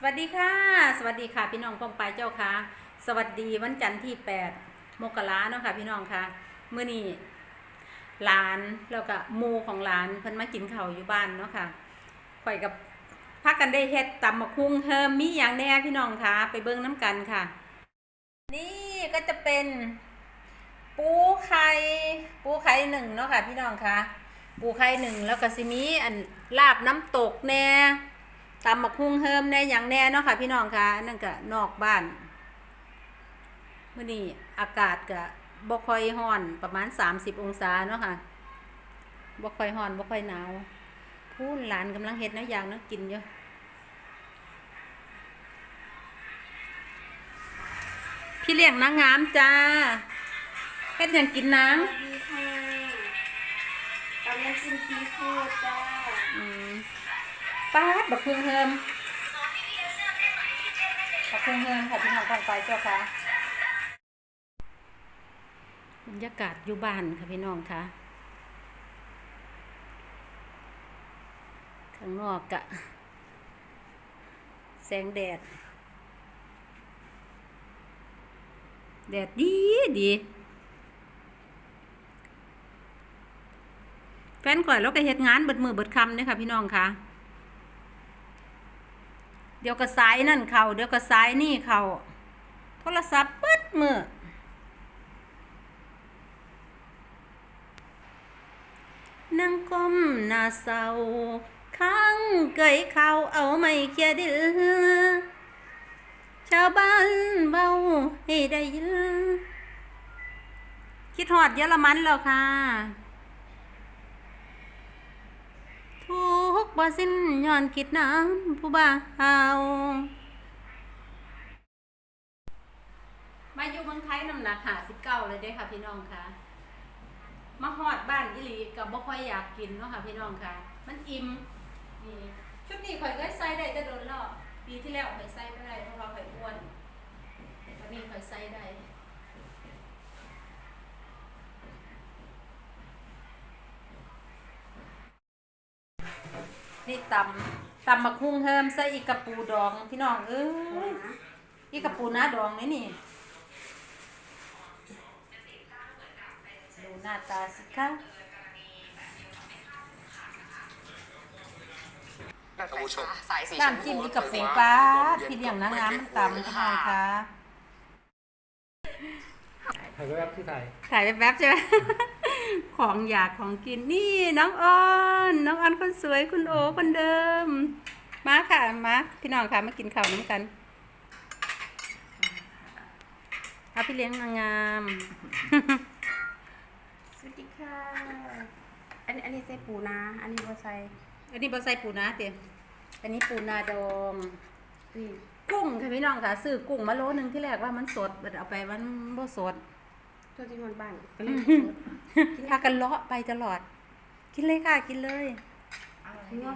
สวัสดีค่ะ สวัสดีค่ะ พี่น้องกองปลายเจ้าค่ะ สวัสดีวันจันทร์ที่8มกราเนาะค่ะ พี่น้องค่ะเมื่อนี้หลานแล้วก็หมูของหลานเพิ่นมากินข้าวอยู่บ้านเนาะค่ะข่อยกับพักกันได้เฮ็ดตำมะคุ้งเฮิมมีอย่างแน่พี่น้องค่ะ ไปเบิ่งน้ำกันค่ะ นี่ก็จะเป็น ปูไข่ปูไข่หนึ่งเนาะค่ะ พี่น้องค่ะ ปูไข่หนึ่งแล้วก็สิมีอันลาบน้ำตกแน่ ตำบักฮุงเฮิมแน่อย่างแน่เนาะค่ะ พี่น้องค่ะอันนั่นก็นอกบ้านมื่อนี้อากาศก็บ่ค่อยร้อนประมาณ30องศาเนาะค่ะบ่ค่อยร้อนบ่ค่อยหนาวพูนหลานกำลังเฮ็ดแนวอย่างเนาะกินอยู่พี่เลี้ยงนางงามจ้าเฮ็ดหยังกินนางสวัสดีค่ะตอนนี้กินซีฟู้ดจ้าอืม ป้าดบักคุงเฮิมบักคุงเฮิมค่ะพี่น้องทางไปเจ้าค่ะบรรยากาศอยู่บ้านค่ะพี่น้องค่ะข้างนอกกะแสงแดด แดดดีดี แฟนก่อยแล้วก็เฮ็ดงานเบิดมือเบิดคำเนี่ยค่ะพี่น้องค่ะ เดี๋ยวก็สายนั่นเขาเดี๋ยวก็สายนี่เขาโทรศัพท์เปิดมือนั่งก้มหน้าเศร้าข้างเกยเขาเอาไม่เคลียดื้อชาวบ้านเบาให้ได้ยินคิดหอดเยอรมันแล้วค่ะ ทุกข์ บ่สิ้นย้อนคิดน้ำผู้บ่าวมาอยู่เมืองไทยน้ำหนักหาสิบเก้าเลยเด้ค่ะพี่น้องค่ะมาฮอดบ้านอิลีกับบ่ค่อยอยากกินเนาะค่ะพี่น้องค่ะ มันอิ่มนี่ชุดนี้ข่อยก็ใส่ได้แต่โดนแล้วปีที่แล้วข่อยใส่ไม่ได้เพราะว่าข่อยอ้วนวันนี้ข่อยใส่ได้ ตำตำบักฮุ่งเฮิมใส่อีกกระปูดองพี่น้องเอ้ยอีกกระปูหน้าดองนี่นี่ดูหน้าตาสิคะท่านผู้ชมสายสีชมน้ำพูจิ้มอีกกระปูปลาพี่เลี้ยงนางงามมันตำพี่น้องค่ะถ่ายไว้ครับที่ถ่ายถ่ายแป๊บๆใช่ไหม ของอยากของกินนี่น้องอ้อนน้องอ้อนคนสวยคุณโอคนเดิม มาค่ะมาพี่น้องค่ะมากินข้าวน้ำกันเอาพี่เลี้ยงนางงามสวัสดีค่ะอันนี้อันนี้ใส่ปูนา อันนี้บ่ใส่อันนี้บอใส่ปูนาเตี๋ยอันนี้ปูนาดองนี่กุ้งค่ะพี่น้องค่ะซื้อกุ้งมาโลนึงที่แรกว่ามันสดแต่เอาไปมันบ่สดตัวที่มันบ้านก็เลย พากันเลาะไปตลอด กินเลยค่ะ กินเลยนี่ว่า